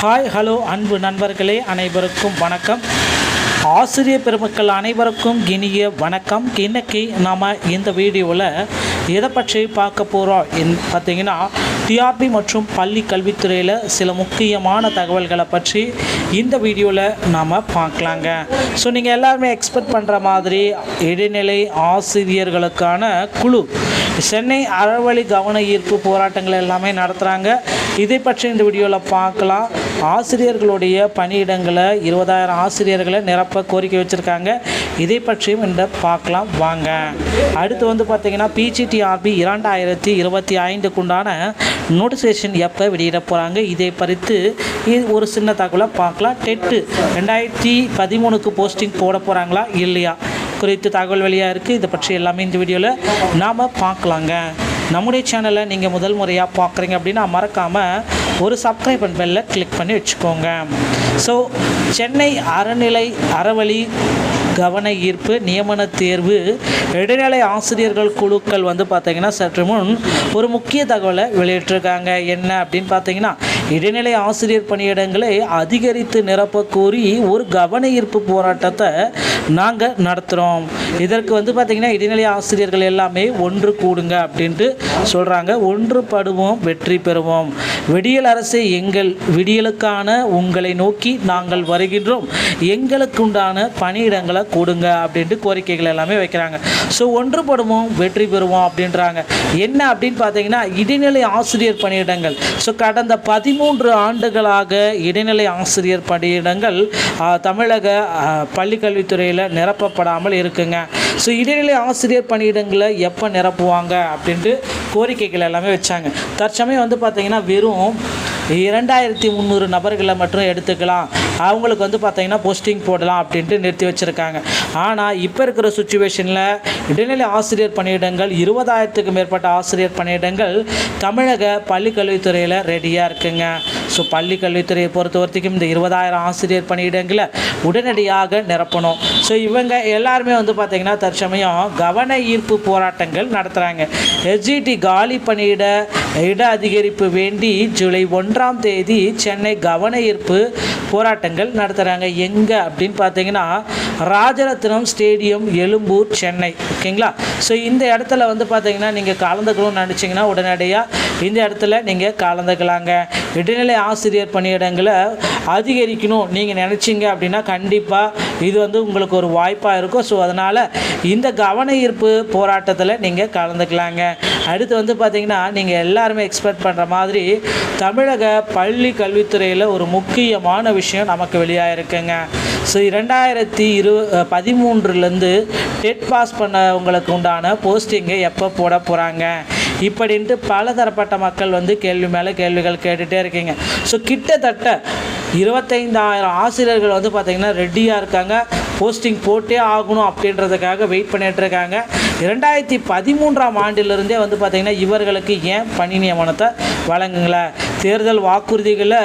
Hi hello அன்பு நண்பர்களே அனைவருக்கும் வணக்கம். ஆசிரியர் பெருமக்கள் அனைவருக்கும் இனிய வணக்கம். இன்னைக்கு நாம் இந்த வீடியோவில் எதை பற்றி பார்க்க போகிறோம் என் பார்த்தீங்கன்னா டிஆர்பி மற்றும் பள்ளி கல்வித்துறையில் சில முக்கியமான தகவல்களை பற்றி இந்த வீடியோவில் நாம் பார்க்கலாங்க. ஸோ நீங்கள் எல்லாருமே எக்ஸ்பெக்ட் பண்ணுற மாதிரி இடைநிலை ஆசிரியர்களுக்கான குழு சென்னை அறவழி கவன ஈர்ப்பு போராட்டங்கள் எல்லாமே நடத்துகிறாங்க இதை பற்றி இந்த வீடியோவில் பார்க்கலாம். ஆசிரியர்களுடைய பணியிடங்களை இருபதாயிரம் ஆசிரியர்களை நிரப்ப கோரிக்கை வச்சுருக்காங்க. இதை பற்றியும் இந்த பார்க்கலாம். வாங்க. அடுத்து வந்து பார்த்திங்கன்னா பிஜிடிஆர்பி இரண்டாயிரத்தி இருபத்தி ஐந்துக்குண்டான நோட்டிஃபிகேஷன் எப்போ வெளியிட போகிறாங்க இதை பறித்து இது ஒரு சின்ன தகவலை பார்க்கலாம். டெட்டு ரெண்டாயிரத்தி பதிமூணுக்கு போஸ்டிங் போட போகிறாங்களா இல்லையா? குறித்து தகவல் வெளியாக இருக்குது இதை பற்றி எல்லாமே இந்த வீடியோவில் நாம் பார்க்கலாங்க. நம்முடைய சேனலை நீங்கள் முதல் முறையாக பார்க்குறீங்க அப்படின்னா மறக்காமல் ஒரு சப்ஸ்கிரைப் அண்ட் பெல்லை கிளிக் பண்ணி வச்சுக்கோங்க. ஸோ சென்னை அறநிலை அறவழி கவன ஈர்ப்பு நியமன தேர்வு இடைநிலை ஆசிரியர்கள் குழுக்கள் வந்து பார்த்திங்கன்னா சற்று முன் ஒரு முக்கிய தகவலை வெளியிட்டிருக்காங்க. என்ன அப்படின்னு பார்த்தீங்கன்னா இடைநிலை ஆசிரியர் பணியிடங்களை அதிகரித்து நிரப்ப கோரி ஒரு கவன ஈர்ப்பு போராட்டத்தை நாங்கள் நடத்துகிறோம் இதற்கு வந்து பார்த்திங்கன்னா இடைநிலை ஆசிரியர்கள் எல்லாமே ஒன்று கூடுங்க அப்படின்ட்டு சொல்கிறாங்க ஒன்றுபடுவோம் வெற்றி பெறுவோம். விடியல் அரசு எங்கள் விடியலுக்கான உங்களை நோக்கி நாங்கள் வருகின்றோம். எங்களுக்குண்டான பணியிடங்களை கொடுங்க அப்படின்ட்டு கோரிக்கைகள் எல்லாமே வைக்கிறாங்க. ஸோ ஒன்றுபடுவோம் வெற்றி பெறுவோம் அப்படின்றாங்க. என்ன அப்படின்னு பார்த்தீங்கன்னா இடைநிலை ஆசிரியர் பணியிடங்கள். ஸோ கடந்த பதி பதிமூன்று ஆண்டுகளாக இடைநிலை ஆசிரியர் பணியிடங்கள் தமிழக பள்ளிக்கல்வித்துறையில் நிரப்பப்படாமல் இருக்குங்க. ஸோ இடைநிலை ஆசிரியர் பணியிடங்களை எப்போ நிரப்புவாங்க அப்படின்ட்டு கோரிக்கைகள் எல்லாமே வச்சாங்க. தற்சமயம் வந்து பார்த்தீங்கன்னா வெறும் இரண்டாயிரத்தி முந்நூறு நபர்களை மட்டும் எடுத்துக்கலாம். அவங்களுக்கு வந்து பார்த்தீங்கன்னா போஸ்டிங் போடலாம் அப்படின்ட்டு நிறுத்தி வச்சுருக்காங்க. ஆனால் இப்போ இருக்கிற சுச்சுவேஷனில் இடைநிலை ஆசிரியர் பணியிடங்கள் இருபதாயிரத்துக்கு மேற்பட்ட ஆசிரியர் பணியிடங்கள் தமிழக பள்ளிக்கல்வித்துறையில் ரெடியாக இருக்குங்க. ஸோ பள்ளி கல்வித்துறையை பொறுத்த வரைக்கும் இந்த இருபதாயிரம் ஆசிரியர் பணியிடங்களை உடனடியாக நிரப்பணும். ஸோ இவங்க எல்லாருமே வந்து பார்த்திங்கன்னா தற்சமயம் கவன ஈர்ப்பு போராட்டங்கள் நடத்துகிறாங்க எஸ்ஜிடி காலி பணியிட இட அதிகரிப்பு வேண்டி ஜூலை ஒன்றாம் தேதி சென்னை கவன ஈர்ப்பு போராட்டங்கள் நடத்துகிறாங்க எங்கே அப்படின்னு பார்த்தீங்கன்னா ராஜரத்னம் ஸ்டேடியம் எழும்பூர் சென்னை. ஓகேங்களா? ஸோ இந்த இடத்துல வந்து பார்த்தீங்கன்னா நீங்கள் கலந்துக்கணும்னு நினச்சிங்கன்னா உடனடியாக இந்த இடத்துல நீங்கள் கலந்துக்கலாங்க. இடைநிலை ஆசிரியர் பணியிடங்களை அதிகரிக்கணும். நீங்கள் நினச்சிங்க அப்படின்னா கண்டிப்பாக இது வந்து உங்களுக்கு ஒரு வாய்ப்பாக இருக்கும். ஸோ அதனால் இந்த கவன ஈர்ப்பு போராட்டத்தில் நீங்கள் கலந்துக்கலாங்க. அடுத்து வந்து பார்த்திங்கன்னா நீங்கள் எல்லாருமே எக்ஸ்பெக்ட் பண்ணுற மாதிரி தமிழக பள்ளி கல்வித்துறையில் ஒரு முக்கியமான விஷயம் நமக்கு வெளியாக இருக்குங்க ஸோ இரண்டாயிரத்தி இரு பதிமூன்றுலேருந்து டெட் பாஸ் பண்ணவங்களுக்கு உண்டான போஸ்டிங்கை எப்போ போட போகிறாங்க இப்படின்ட்டு பலதரப்பட்ட மக்கள் வந்து கேள்வி மேலே கேள்விகள் கேட்டுகிட்டே இருக்கீங்க. ஸோ கிட்டத்தட்ட இருபத்தைந்தாயிரம் ஆசிரியர்கள் வந்து பார்த்திங்கன்னா ரெடியாக இருக்காங்க. போஸ்டிங் போட்டே ஆகணும் அப்படின்றதுக்காக வெயிட் பண்ணிட்டு இருக்காங்க. இரண்டாயிரத்தி பதிமூன்றாம் ஆண்டிலிருந்தே வந்து பார்த்திங்கன்னா இவர்களுக்கு ஏன் பணி நியமனத்தை வழங்குங்களேன் தேர்தல் வாக்குறுதிகளை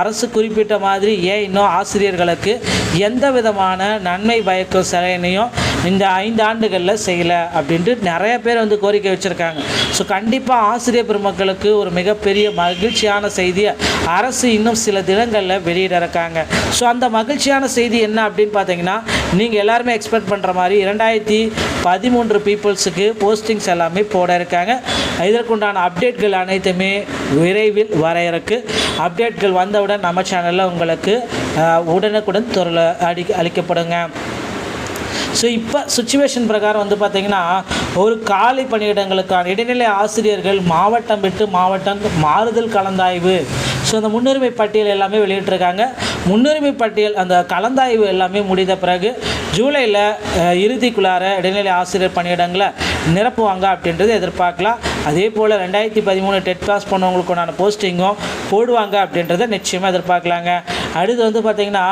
அரசு குறிப்பிட்ட மாதிரி ஏன் இன்னும் ஆசிரியர்களுக்கு எந்த விதமான நன்மை பயக்கும் செயலையும் இந்த ஐந்து ஆண்டுகளில் செய்யலை அப்படின்ட்டு நிறைய பேர் வந்து கோரிக்கை வச்சுருக்காங்க. ஸோ கண்டிப்பாக ஆசிரியர் பெருமக்களுக்கு ஒரு மிகப்பெரிய மகிழ்ச்சியான செய்தியை அரசு இன்னும் சில தினங்களில் வெளியிட இருக்காங்க. ஸோ அந்த மகிழ்ச்சியான செய்தி என்ன அப்படின்னு பார்த்தீங்கன்னா நீங்கள் எல்லாருமே எக்ஸ்பெக்ட் பண்ணுற மாதிரி இரண்டாயிரத்தி பதிமூன்று பீப்புள்ஸுக்கு போஸ்டிங்ஸ் எல்லாமே போட இருக்காங்க. இதற்குண்டான அப்டேட்கள் அனைத்துமே விரைவில் வர இருக்கு. அப்டேட்கள் வந்தவுடன் நம்ம சேனலில் உங்களுக்கு உடனுக்குடன் தொருளை அடி அளிக்கப்படுங்க. ஸோ இப்போ சுச்சுவேஷன் பிரகாரம் வந்து பார்த்திங்கன்னா ஒரு காலி பணியிடங்களுக்கான இடைநிலை ஆசிரியர்கள் மாவட்டம் விட்டு மாவட்டம் மாறுதல் கலந்தாய்வு. ஸோ அந்த முன்னுரிமை பட்டியல் எல்லாமே வெளியிட்டிருக்காங்க. முன்னுரிமை பட்டியல் அந்த கலந்தாய்வு எல்லாமே முடிந்த பிறகு ஜூலையில் இறுதிக்குள்ளார இடைநிலை ஆசிரியர் பணியிடங்களை நிரப்புவாங்க அப்படின்றது எதிர்பார்க்கலாம். அதே போல் ரெண்டாயிரத்தி பதிமூணு டெட் பாஸ் பண்ணவங்களுக்குண்டான போஸ்டிங்கும் போடுவாங்க அப்படின்றத நிச்சயமாக எதிர்பார்க்கலாங்க. அடுத்து வந்து பார்த்திங்கன்னா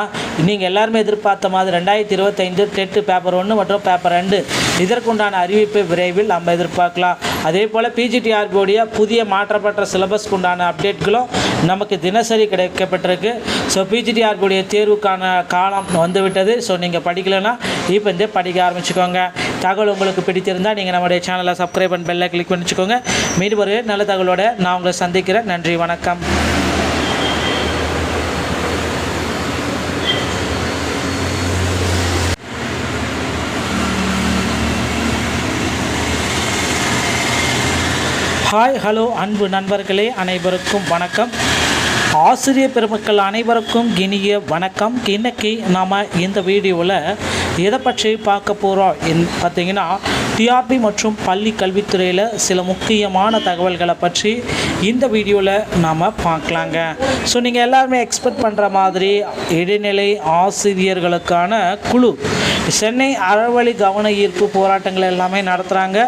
நீங்கள் எல்லாருமே எதிர்பார்த்த மாதிரி ரெண்டாயிரத்தி இருபத்தைந்து டெட்டு பேப்பர் ஒன்று மற்றும் பேப்பர் ரெண்டு. இதற்குண்டான அறிவிப்பை விரைவில் நம்ம எதிர்பார்க்கலாம். அதே போல் பிஜிடிஆர்பியோடைய புதிய மாற்றப்பட்ட சிலபஸ்க்கு உண்டான அப்டேட்களும் நமக்கு தினசரி கிடைக்கப்பட்டிருக்கு. ஸோ பிஜிடிஆர்பியோடைய தேர்வுக்கான காலம் வந்துவிட்டது. ஸோ நீங்கள் படிக்கலைன்னா இப்போ இருந்தே படிக்க ஆரம்பிச்சுக்கோங்க. தகவல் உங்களுக்கு பிடித்திருந்தால் நீங்கள் நம்முடைய சேனலை சப்ஸ்கிரைப் பண்ணி பெல்லை கிளிக் பண்ணிச்சுக்கோங்க. மீண்டும் ஒரு நல்ல தகவலோட நான் உங்களை சந்திக்கிறேன். நன்றி வணக்கம். ஹாய் ஹலோ அன்பு நண்பர்களே அனைவருக்கும் வணக்கம். ஆசிரியர் பெருமக்கள் அனைவருக்கும் இனிய வணக்கம். இன்னைக்கு நாம் இந்த வீடியோவில் எதை பற்றி பார்க்க போகிறோம் என் பார்த்தீங்கன்னா டிஆர்பி மற்றும் பள்ளி கல்வித்துறையில் சில முக்கியமான தகவல்களை பற்றி இந்த வீடியோவில் நாம் பார்க்கலாங்க. ஸோ நீங்கள் எல்லாருமே எக்ஸ்பெக்ட் பண்ணுற மாதிரி இடைநிலை ஆசிரியர்களுக்கான குழு சென்னை அறவழி கவன ஈர்ப்பு போராட்டங்கள் எல்லாமே நடத்துகிறாங்க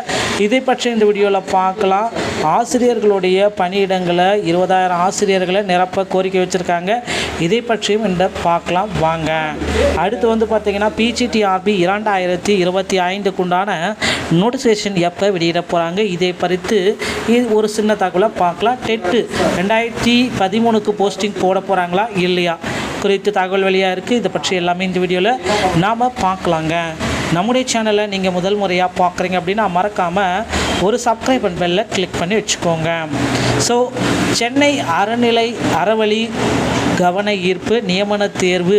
இதை பற்றி இந்த வீடியோவில் பார்க்கலாம். ஆசிரியர்களுடைய பணியிடங்களை இருபதாயிரம் ஆசிரியர்களை நிரப்ப கோரிக்கை வச்சுருக்காங்க. இதை பற்றியும் இந்த பார்க்கலாம் வாங்க. அடுத்து வந்து பார்த்திங்கன்னா பிஜிடிஆர்பி இரண்டாயிரத்தி இருபத்தி ஐந்துக்குண்டான நோட்டிஃபிகேஷன் எப்போ வெளியிட போகிறாங்க இதை பறித்து இது ஒரு சின்ன தகவலை பார்க்கலாம். டெட்டு ரெண்டாயிரத்தி பதிமூணுக்கு போஸ்டிங் போட போகிறாங்களா இல்லையா? குறித்து தகவல் வெளியாக இருக்குது இதை பற்றி எல்லாமே இந்த வீடியோவில் நாம் பார்க்கலாங்க. நம்முடைய சேனலை நீங்கள் முதல் முறையாக பார்க்குறீங்க அப்படின்னா மறக்காமல் ஒரு சப்ஸ்கிரைப் பெல்ல கிளிக் பண்ணி வச்சுக்கோங்க. ஸோ சென்னை அறநிலை அறவழி கவன ஈர்ப்பு நியமன தேர்வு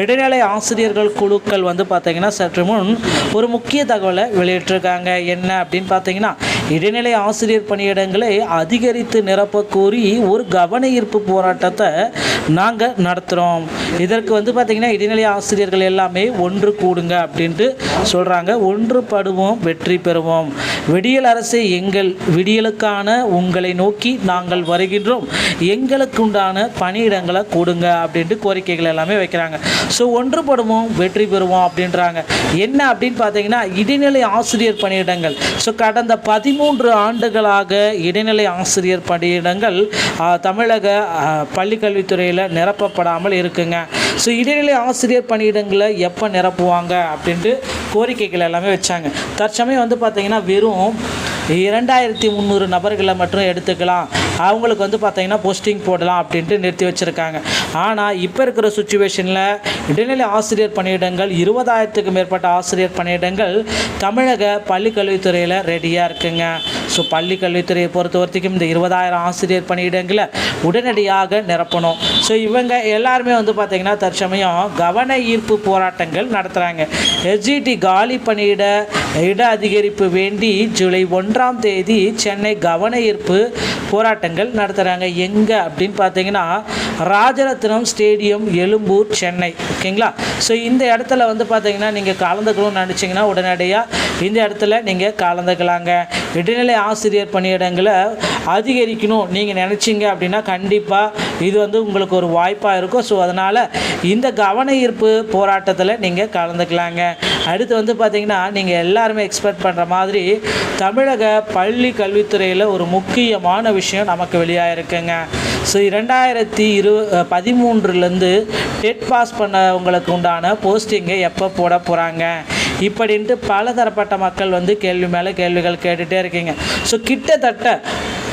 இடைநிலை ஆசிரியர்கள் குழுக்கள் வந்து பார்த்திங்கன்னா சற்று முன் ஒரு முக்கிய தகவலை வெளியிட்டிருக்காங்க. என்ன அப்படின்னு பார்த்தீங்கன்னா இடைநிலை ஆசிரியர் பணியிடங்களை அதிகரித்து நிரப்ப கோரி ஒரு கவன ஈர்ப்பு போராட்டத்தை நாங்கள் நடத்துகிறோம் இதற்கு வந்து பார்த்திங்கன்னா இடைநிலை ஆசிரியர்கள் எல்லாமே ஒன்று கூடுங்க அப்படின்ட்டு சொல்கிறாங்க ஒன்றுபடுவோம் வெற்றி பெறுவோம். விடியல் அரசு எங்கள் விடியலுக்கான உங்களை நோக்கி நாங்கள் வருகின்றோம். எங்களுக்குண்டான பணியிடங்களை கொடுங்க அப்படின்ட்டு கோரிக்கைகள் எல்லாமே வைக்கிறாங்க. ஸோ ஒன்றுபடுவோம் வெற்றி பெறுவோம் அப்படின்றாங்க. என்ன அப்படின்னு பார்த்தீங்கன்னா இடைநிலை ஆசிரியர் பணியிடங்கள். ஸோ கடந்த பதிமூன்று ஆண்டுகளாக இடைநிலை ஆசிரியர் பணியிடங்கள் தமிழக பள்ளிக்கல்வித்துறையில் நிரப்பப்படாமல் இருக்குங்க. ஸோ இடைநிலை ஆசிரியர் பணியிடங்களை எப்போ நிரப்புவாங்க அப்படின்ட்டு கோரிக்கைகள் எல்லாமே வச்சாங்க. தற்சமயம் வந்து பார்த்திங்கன்னா வெறும் இரண்டாயிரத்தி முந்நூறு நபர்களை மட்டும் எடுத்துக்கலாம். அவங்களுக்கு வந்து பார்த்திங்கன்னா போஸ்டிங் போடலாம் அப்படின்ட்டு நிறுத்தி வச்சுருக்காங்க. ஆனால் இப்போ இருக்கிற சுச்சுவேஷனில் இடைநிலை ஆசிரியர் பணியிடங்கள் இருபதாயிரத்துக்கு மேற்பட்ட ஆசிரியர் பணியிடங்கள் தமிழக பள்ளிக்கல்வித்துறையில் ரெடியாக இருக்குங்க. ஸோ பள்ளிக்கல்வித்துறையை பொறுத்த வரைக்கும் இந்த இருபதாயிரம் ஆசிரியர் பணியிடங்களை உடனடியாக நிரப்பணும். ஸோ இவங்க எல்லாருமே வந்து பார்த்திங்கன்னா தற்சமயம் கவன ஈர்ப்பு போராட்டங்கள் நடத்துகிறாங்க எஸ்ஜிடி காலி பணியிட இட அதிகரிப்பு வேண்டி ஜூலை ஒன்றாம் தேதி சென்னை கவன ஈர்ப்பு போராட்டங்கள் நடத்துகிறாங்க எங்கே அப்படின்னு பார்த்தீங்கன்னா ராஜரத்னம் ஸ்டேடியம் எழும்பூர் சென்னை. ஓகேங்களா? ஸோ இந்த இடத்துல வந்து பார்த்தீங்கன்னா நீங்கள் கலந்துக்கணும்னு நினச்சிங்கன்னா உடனடியாக இந்த இடத்துல நீங்கள் கலந்துக்கலாங்க. இடைநிலை ஆசிரியர் பணியிடங்களை அதிகரிக்கணும். நீங்கள் நினச்சிங்க அப்படின்னா கண்டிப்பாக இது வந்து உங்களுக்கு ஒரு வாய்ப்பாக இருக்கும். ஸோ அதனால் இந்த கவன ஈர்ப்பு போராட்டத்தில் நீங்கள் கலந்துக்கலாங்க. அடுத்து வந்து பார்த்திங்கன்னா நீங்கள் எல்லாருமே எக்ஸ்பெக்ட் பண்ணுற மாதிரி தமிழக பள்ளி கல்வித்துறையில் ஒரு முக்கியமான விஷயம் நமக்கு வெளியாக இருக்குங்க ஸோ இரண்டாயிரத்தி இரு பதிமூன்றுலேருந்து டெட் பாஸ் பண்ணவங்களுக்கு உண்டான போஸ்டிங்கை எப்போ போட போகிறாங்க இப்படின்ட்டு பலதரப்பட்ட மக்கள் வந்து கேள்வி மேலே கேள்விகள் கேட்டுகிட்டே இருக்கீங்க. ஸோ கிட்டத்தட்ட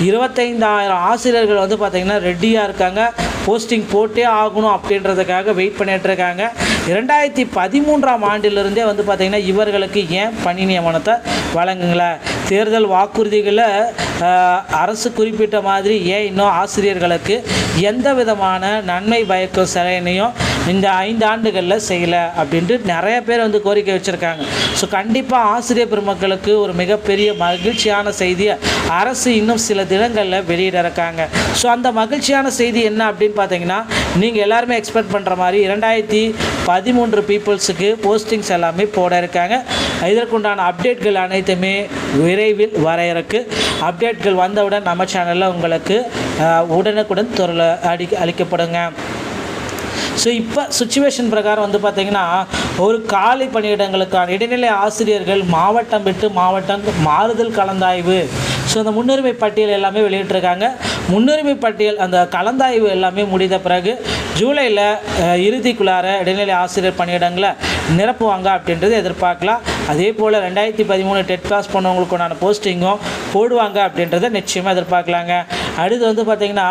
இருபத்தைந்தாயிரம் ஆசிரியர்கள் வந்து பார்த்திங்கன்னா ரெடியாக இருக்காங்க. போஸ்டிங் போட்டே ஆகணும் அப்படின்றதுக்காக வெயிட் பண்ணிகிட்டு இருக்காங்க. இரண்டாயிரத்தி பதிமூன்றாம் ஆண்டிலிருந்தே வந்து பார்த்திங்கன்னா இவர்களுக்கு ஏன் பணி நியமனத்தை வழங்குங்களேன் தேர்தல் வாக்குறுதிகளை அரசு குறிப்பிட்ட மாதிரி ஏன் இன்னும் ஆசிரியர்களுக்கு எந்த விதமான நன்மை பயக்கும் செயலையும் இந்த ஐந்து ஆண்டுகளில் செய்யலை அப்படின்ட்டு நிறைய பேர் வந்து கோரிக்கை வச்சுருக்காங்க. ஸோ கண்டிப்பாக ஆசிரியர் பெருமக்களுக்கு ஒரு மிகப்பெரிய மகிழ்ச்சியான செய்தியை அரசு இன்னும் சில தினங்களில் வெளியிட இருக்காங்க ஸோ அந்த மகிழ்ச்சியான செய்தி என்ன அப்படின்னு பார்த்தீங்கன்னா நீங்கள் எல்லாருமே எக்ஸ்பெக்ட் பண்ணுற மாதிரி இரண்டாயிரத்தி பதிமூன்று பீப்புள்ஸுக்கு போஸ்டிங்ஸ் எல்லாமே போட இருக்காங்க. இதற்குண்டான அப்டேட்கள் அனைத்துமே விரைவில் வர இருக்கு. அப்டேட்கள் வந்தவுடன் நம்ம சேனலில் உங்களுக்கு உடனுக்குடன் தொழில் அடி அளிக்கப்படுங்க. ஸோ இப்போ சுச்சுவேஷன் பிரகாரம் வந்து பார்த்திங்கன்னா ஒரு காலி பணியிடங்களுக்கான இடைநிலை ஆசிரியர்கள் மாவட்டம் விட்டு மாவட்டம் மாறுதல் கலந்தாய்வு. ஸோ அந்த முன்னுரிமை பட்டியல் எல்லாமே வெளியிட்டிருக்காங்க. முன்னுரிமை பட்டியல் அந்த கலந்தாய்வு எல்லாமே முடிந்த பிறகு ஜூலையில் இறுதிக்குள்ளார இடைநிலை ஆசிரியர் பணியிடங்களை நிரப்புவாங்க அப்படின்றது எதிர்பார்க்கலாம். அதே போல் ரெண்டாயிரத்தி பதிமூணு டெட் பாஸ் பண்ணவங்களுக்கு உண்டான போஸ்டிங்கும் போடுவாங்க அப்படின்றத நிச்சயமாக எதிர்பார்க்கலாங்க. அடுத்து வந்து பார்த்திங்கன்னா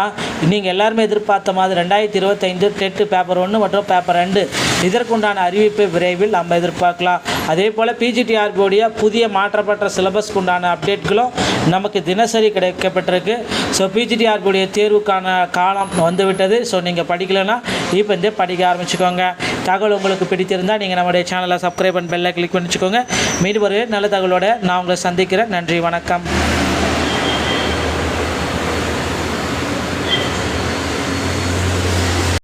நீங்கள் எல்லாருமே எதிர்பார்த்த மாதிரி ரெண்டாயிரத்தி இருபத்தைந்து டெட்டு பேப்பர் ஒன்று மற்றும் பேப்பர் ரெண்டு. இதற்குண்டான அறிவிப்பை விரைவில் நம்ம எதிர்பார்க்கலாம். அதே போல் பிஜிடிஆர்பியோடைய புதிய மாற்றப்பட்ட சிலபஸ்க்கு உண்டான அப்டேட்களும் நமக்கு தினசரி கிடைக்கப்பட்டிருக்கு. ஸோ பிஜிடிஆர்பியோடைய தேர்வுக்கான காலம் வந்துவிட்டது. ஸோ நீங்கள் படிக்கலைன்னா இப்போ இருந்தே படிக்க ஆரம்பிச்சுக்கோங்க. தகவல் உங்களுக்கு பிடித்திருந்தால் நீங்கள் நம்முடைய சேனலை சப்ஸ்கிரைப் பண்ணி பெல்லை கிளிக் பண்ணிச்சுக்கோங்க. மீண்டும் ஒரு நல்ல தகவலோட நான் உங்களை சந்திக்கிறேன். நன்றி வணக்கம்.